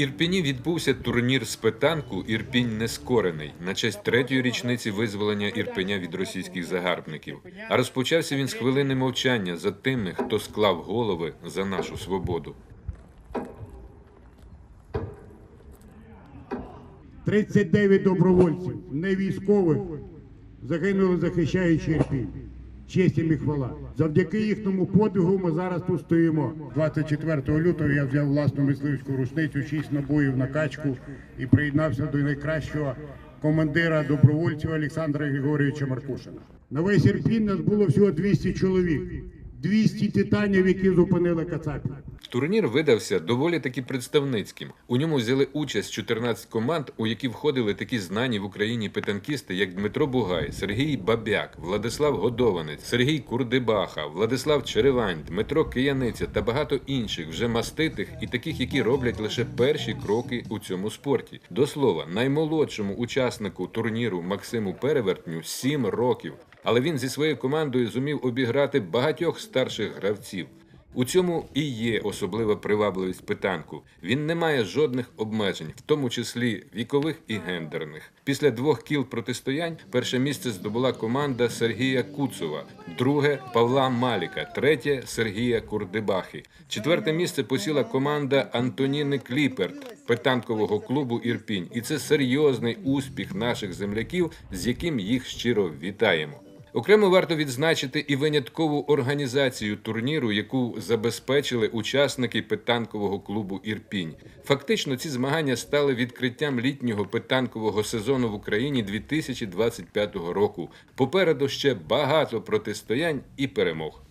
Ірпіні відбувся турнір з питанку Ірпінь Нескорений на честь третьої річниці визволення Ірпеня від російських загарбників. А розпочався він з хвилини мовчання за тими, хто склав голови за нашу свободу. 39 добровольців, не військових, загинули захищаючи Ірпінь. Честь їм і хвала. Завдяки їхньому подвигу ми зараз тут стоїмо. 24 лютого я взяв власну мисливську рушницю, 6 набоїв на качку і приєднався до найкращого командира добровольців Олександра Григорійовича Маркушина. На весь Ірпінь нас було всього 200 чоловік, 200 титанів, які зупинили Кацапів. Турнір видався доволі таки представницьким. У ньому взяли участь 14 команд, у які входили такі знані в Україні петанкісти, як Дмитро Бугай, Сергій Бабяк, Владислав Годованець, Сергій Курдибаха, Владислав Черевань, Дмитро Кияниця та багато інших вже маститих і таких, які роблять лише перші кроки у цьому спорті. До слова, наймолодшому учаснику турніру Максиму Перевертню 7 років. Але він зі своєю командою зумів обіграти багатьох старших гравців. У цьому і є особлива привабливість питанку. Він не має жодних обмежень, в тому числі вікових і гендерних. Після двох кіл протистоянь перше місце здобула команда Сергія Куцова, друге Павла Маліка, третє Сергія Курдибахи. Четверте місце посіла команда Антоніни Кліперт питанкового клубу Ірпінь. І це серйозний успіх наших земляків, з яким їх щиро вітаємо. Окремо варто відзначити і виняткову організацію турніру, яку забезпечили учасники питанкового клубу Ірпінь. Фактично, ці змагання стали відкриттям літнього питанкового сезону в Україні 2025 року. Попереду ще багато протистоянь і перемог.